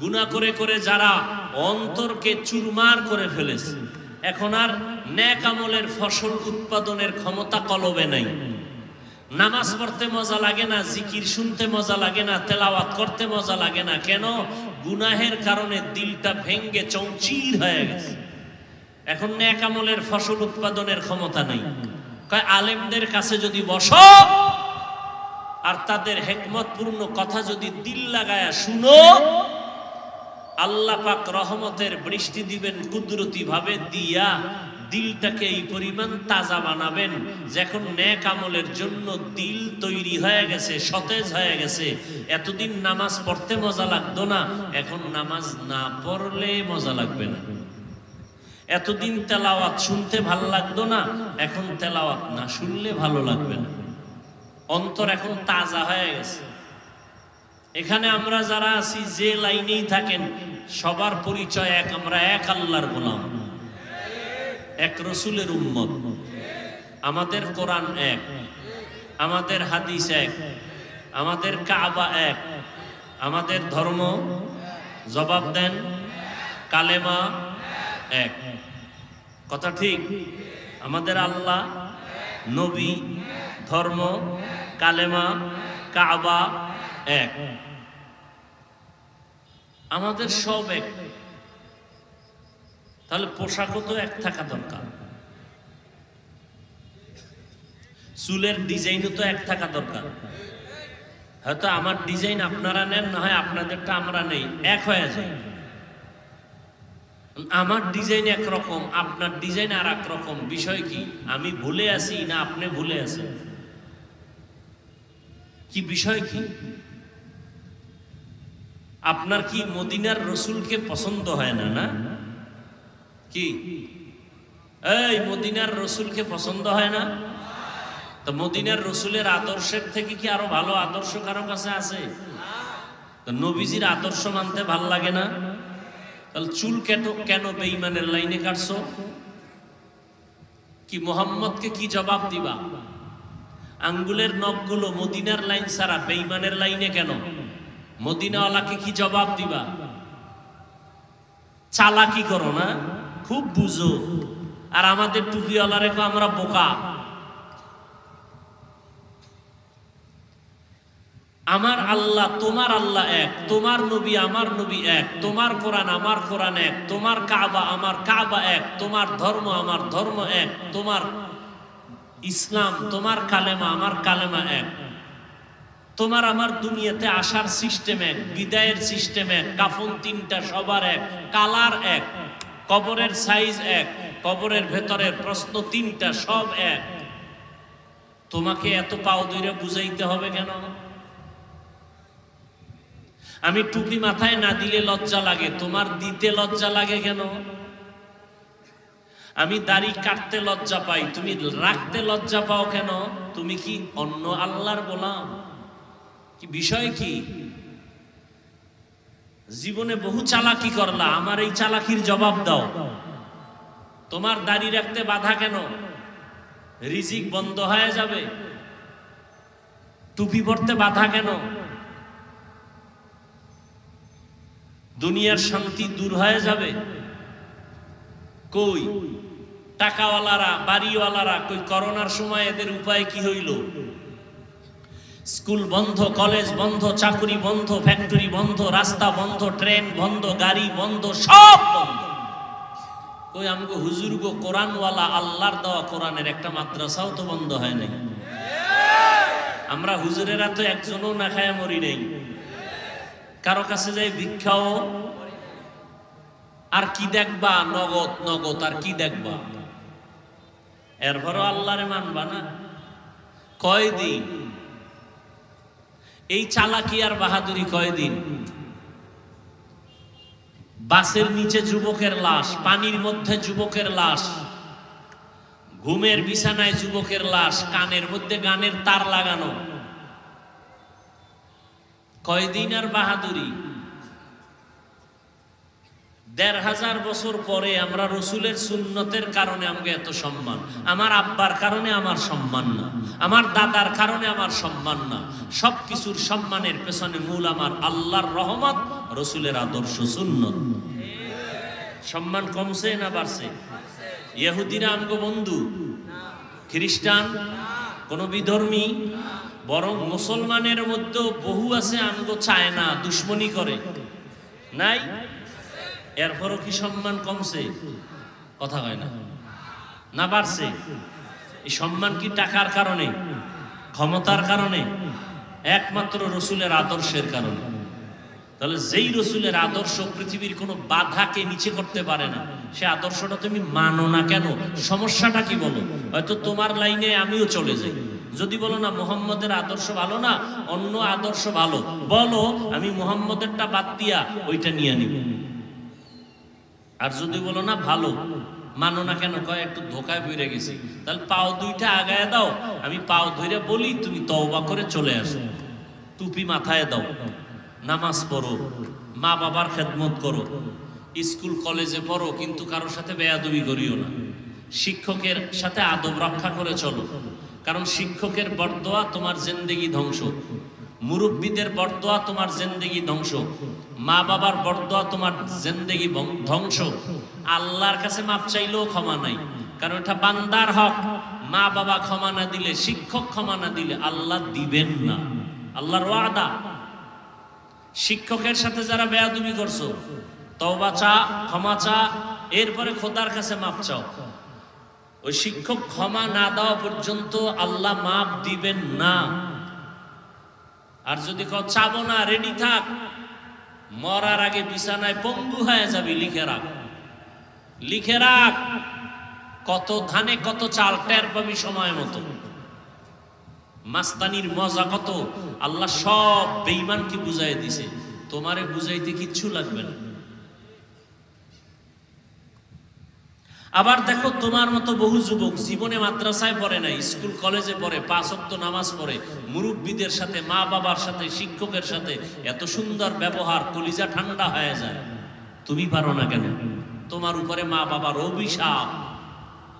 গুণা করে করে যারা অন্তরকে চুরমার করে ফেলেছে, এখন আর ন্যাক আমলের ফসল উৎপাদনের ক্ষমতা কলবে নাই। নামাজ পড়তে মজা লাগে না, জিকির শুনতে মজা লাগে না, তেলাওয়াত করতে মজা লাগে না। কেন? গুনাহের কারণে দিলটা ভেঙ্গে চৌচির হয়ে গেছে। এখন ন্যাক আমলের ফসল উৎপাদনের ক্ষমতা নেই। আলেমদের কাছে যদি বসো, আর তাদের হেকমতপূর্ণ কথা যদি দিল লাগায়া শুনো আল্লাহ পাক রহমতের বৃষ্টি দিবেন কুদরতি ভাবে দিয়া দিলটাকে এই পরিমাণ তাজা বানাবেন। যখন ন্যাক আমলের জন্য দিল তৈরি হয়ে গেছে, সতেজ হয়ে গেছে, এতদিন নামাজ পড়তে মজা লাগতো না, এখন নামাজ না পড়লে মজা লাগবে না। এতদিন তেলাওয়াত শুনতে ভালো লাগতো না, এখন তেলাওয়াত না শুনলে ভালো লাগবে না। অন্তর এখন তাজা হয়ে গেছে। এখানে আমরা যারা আছি, যে লাইনেই থাকেন, সবার পরিচয় এক, আমরা এক আল্লাহর গোলাম। এক রসুলের উম্মত। আমাদের কোরআন এক, আমাদের হাদিস এক, আমাদের কাবা এক, আমাদের ধর্ম জবাব দেন কালেমা এক। কথা ঠিক? আমাদের আল্লাহ, নবী, ধর্ম, কালেমা, কাবা এক। আমাদের সব এক। তাহলে পোশাকও তো এক থাকা দরকার। চুলের ডিজাইনও তো এক থাকা দরকার। হয়তো আমার ডিজাইন আপনারা নেন, না হয় আপনাদেরটা আমরা নেই। এক হয়ে যায়। আমার ডিজাইন একরকম, আপনার ডিজাইন আর এক রকম। বিষয় কি? আমি ভুলে আছি না আপনি ভুলে আছেন? কি বিষয় কি? আপনার কি মদিনার রসুলকে পছন্দ হয় না না? কি? এই, মদিনার রসুলকে পছন্দ হয় না? তো মদিনার রসুলের আদর্শের থেকে কি আরও ভালো আদর্শ কারও কাছে আছে? তো নবীজির আদর্শ মানতে ভালো লাগে না? তাহলে চুল কেন কেন বেইমানের লাইনে কাটছো? কি মোহাম্মদকে কি জবাব দিবা? আঙ্গুলের নখগুলো মদিনার লাইন ছাড়া বেইমানের লাইনে কেন? মদিনাওয়ালাকে কি জবাব দিবা? চালাকি করো না? খুব বুঝো। আর আমাদের টুপিওয়ালারে আমরা বোকা। আমার আল্লাহ, তোমার আল্লাহ এক, তোমার নবী আমার নবী এক, তোমার কোরআন আমার কোরআন এক, তোমার কাবা আমার কাবা এক, তোমার ধর্ম আমার ধর্ম এক, তোমার ইসলাম, তোমার কালেমা আমার কালেমা এক। তোমার আমার দুনিয়াতে আসার সিস্টেম বিদায়ের সিস্টেম এক, কাফন তিনটা, সবার এক, কালার এক, কবরের সাইজ এক, কবরের ভেতরের প্রশ্ন তিনটা, সব এক। তোমাকে এত পাও দইরে বুঝাইতে হবে কেন? আমি টুপি মাথায় না দিলে লজ্জা লাগে, তোমার দিতে লজ্জা লাগে কেন? আমি দাড়ি কাটতে লজ্জা পাই, তুমি রাখতে লজ্জা পাও কেন? তুমি কি অন্য আল্লাহর গোলাম? কি বিষয় কি? জীবনে বহু চালাকি করলা, আমার এই চালাকির জবাব দাও। তোমার দাড়ি রাখতে বাধা কেন? রিজিক বন্ধ হয়ে যাবে। টুপি পরতে বাধা কেন? দুনিয়ার শান্তি দূর হয়ে যাবে। কই? টাকাওয়ালারা, বাড়িওয়ালারা, কই, করোনার সময় এদের উপায় কি হইল? স্কুল বন্ধ, কলেজ বন্ধ, চাকরি বন্ধ, ফ্যাক্টরি বন্ধ, রাস্তা বন্ধ, ট্রেন বন্ধ, গাড়ি বন্ধ, সব বন্ধ। কই আমাকে হুজুর গো, কোরআনওয়ালা আল্লাহর দেওয়া কোরআনের একটা মাদ্রাসাও তো বন্ধ হয় নাই। আমরা হুজুরেরা তো একজনও না খায় মরি নেই। কারও কাছে যাই ভিক্ষাও, আর কি দেখবা? নগদ নগদ, আর কি দেখবা? এরপরও আল্লাহরে মানবা না। কয়দিন? এই চালাকি আর বাহাদুরি কয়দিন? বাসের নিচে যুবকের লাশ, পানির মধ্যে যুবকের লাশ, ঘুমের বিছানায় যুবকের লাশ, কানের মধ্যে গানের তার লাগানো। কয়দিন আর বাহাদুরি? দেড় হাজার বছর পরে আমরা রসুলের সুন্নতের কারণে আমাকে এত সম্মান। আমার আব্বার কারণে আমার সম্মান না। আমার দাদার কারণে আমার সম্মান না। সব কিছুর সম্মানের পেছনে মূল আমার আল্লাহর রহমত, রসুলের আদর্শ সুন্নত। সম্মান কমছে না বাড়ছে? ইহুদিরা আমগো বন্ধু? খ্রিস্টান? কোন বিধর্মী? বরং মুসলমানের মধ্যে বহু আছে আমগো চায় না দুশ্মনী করে। নাই? এরপরও কি সম্মান কমছে? কথা হয় না। না বাড়ছে? এই সম্মান কি টাকার কারণে? ক্ষমতার কারণে? একমাত্র রসুলের আদর্শের কারণে। তাহলে যেই রসুলের আদর্শ পৃথিবীর কোনো বাধাকে নিচে করতে পারে না, সে আদর্শটা তুমি মানো না কেন? সমস্যাটা কি বলো? হয়তো তোমার লাইনে আমিও চলে যাই। যদি বলো না, মোহাম্মদের আদর্শ ভালো না, অন্য আদর্শ ভালো। বলো, আমি মোহাম্মদেরটা বাদ দিয়া ওইটা নিয়ে নিব। আর যদি বলো না, ভালো। মানো না কেন, কয়, একটু ধোকায় বইরে গেছি। তাহলে পাও দুইটা আগায় দাও। আমি পাও ধরে বলি, তুমি তওবা করে চলে আসো। টুপি মাথায় দাও। নামাজ পড়ো। মা বাবার খেদমত করো। স্কুল, কলেজে পড়ো, কিন্তু কারোর সাথে বেয়াদবি করিও না। শিক্ষকের সাথে আদব রক্ষা করে চলো। কারণ শিক্ষকের বরদোয়া তোমার জিন্দেগি ধ্বংস। মুরব্বীদের বরদোয়া তোমার জিন্দেগি ধ্বংস। মা বাবার বরদোয়া তোমার জিন্দেগি ধ্বংস। আল্লাহর কাছে মাপ চাইলেও ক্ষমা নাই। কারণ এটা বান্দার হক। মা বাবা ক্ষমা না দিলে, শিক্ষক ক্ষমা না দিলে আল্লাহ দিবেন না। আল্লাহর ওয়াদা। শিক্ষকের সাথে যারা বেয়াদুবি করছ, তওবা চা, ক্ষমা চা, এরপরে খোদার কাছে মাপ চাও। ওই শিক্ষক ক্ষমা না দেওয়া পর্যন্ত আল্লাহ মাপ দিবেন না। আর যদি চাবো না রেডি থাক। মরার আগে বিছানায় পঙ্গু হয়ে যাবি, লিখে রাখ। লিখে রাখ, কত ধানে কত চাল টের পাবি সময় মতো। মাস্তানির মজা কত, আল্লাহ সব বেঈমানকে বুঝাই দিছে। তোমারে বুঝাইতে কিচ্ছু লাগবে না। আবার দেখো, তোমার মতো বহু যুবক জীবনে মাদ্রাসায় পড়ে না স্কুল কলেজে পড়ে, পাঁচ ওয়াক্ত নামাজ পড়ে মুরব্বীদের সাথে, মা বাবার সাথে, শিক্ষকের সাথে এত সুন্দর ব্যবহার, কলিজা ঠান্ডা হয়ে যায়। তুমি পারো না কেন? তোমার উপরে মা বাবার অভিশাপ।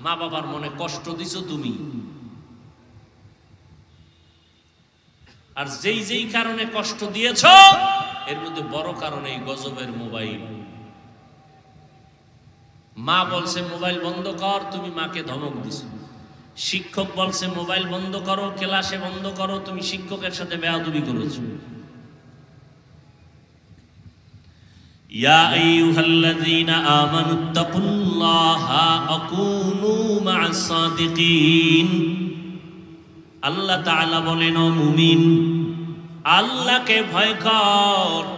মা বাবার মনে কষ্ট দিছো তুমি। আর যেই যেই কারণে কষ্ট দিয়েছ, এর মধ্যে বড় কারণ এই গজবের মোবাইল। মা বলছে, মোবাইল বন্ধ কর, তুমি মাকে ধমক দিছো। শিক্ষক বলছে, মোবাইল বন্ধ করো, ক্লাসে বন্ধ করো, তুমি শিক্ষকের সাথে বেয়াদুবি করেছ। আল্লাহ তাআলা বলেন আল্লাহকে ভয় কর।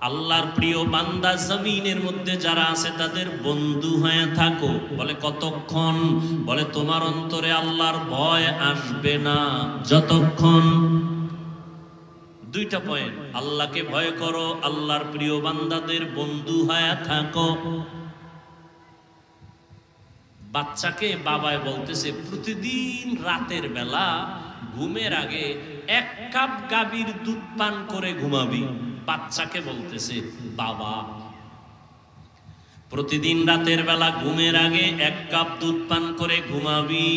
আল্লাহর প্রিয় বান্দা জমিনের মধ্যে যারা আছে, তাদের বন্ধু হয়ে থাকো। বলে, কতক্ষণ? বলে, তোমার অন্তরে আল্লাহর ভয় আসবে না। যতক্ষণ। দুইটা পয়েন্ট আল্লাহকে ভয় করো, আল্লাহর প্রিয় বান্দাদের বন্ধু হয়ে থাকো। বাচ্চাকে বাবায় বলতেছে, প্রতিদিন রাতের বেলা ঘুমের আগে এক কাপ গাভীর দুধ পান করে ঘুমাবি। বাচ্চাকে বলতেছে, বাবা। প্রতিদিন রাতের বেলা ঘুমের আগে এক কাপ দুধ পান করে ঘুমাবি।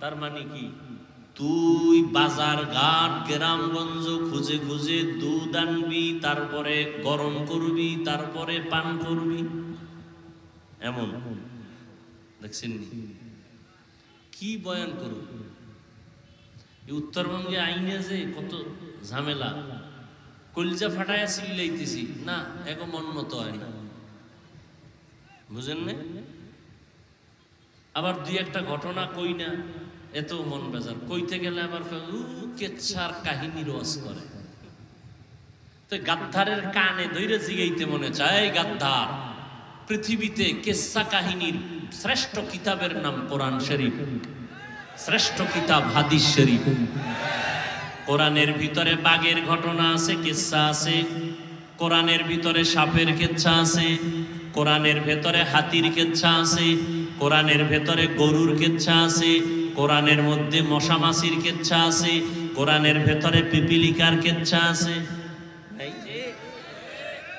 তার মানে কি? তুই বাজার, ঘাট, গ্রামগঞ্জ খুঁজে খুঁজে দুধ আনবি, তারপরে গরম করবি, তারপরে পান করবি। এমন। দেখছেন কি বয়ান করব উত্তরবঙ্গে আইনে যে কত ঝামেলা। কলজা ফাটাইয়া চিল্লাইতেছি। না এক মন মতো হয় না। বুঝেন না আবার দুই একটা ঘটনা কই না এত মন বেজার। কইতে গেলে আবার কেচ্ছার কাহিনী রস করে। তো গাদ্ধারের কানে ধৈরে জিগাইতে মনে চায়, "এই গাদ্ধার পৃথিবীতে কেচ্ছা কাহিনীর শ্রেষ্ঠ কিতাবের নাম কোরআন শরীফ। শ্রেষ্ঠ কিতাব হাদিস শরীফ। কোরআনের ভিতরে বাঘের ঘটনা আছে কেচ্ছা আছে, কোরআনের ভিতরে সাপের কেচ্ছা আছে, কোরআনের ভেতরে হাতির কেচ্ছা আছে, কোরআনের ভেতরে গরুর কেচ্ছা আছে, কোরআনের মধ্যে মশা মাছির কেচ্ছা আছে, কোরআনের ভেতরে পিপিলিকার কেচ্ছা আছে।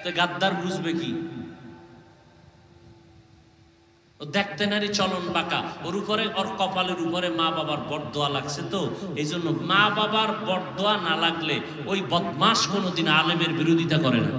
তো গাদ্দার বুঝবে কি? দেখতে নারী চলন পাকা। ওর উপরে, ওর কপালের উপরে মা বাবার বটদোয়া লাগছে তো। এই জন্য মা বাবার বটদোয়া না লাগলে ওই বদমাস কোনোদিন আলেমের বিরোধিতা করে না।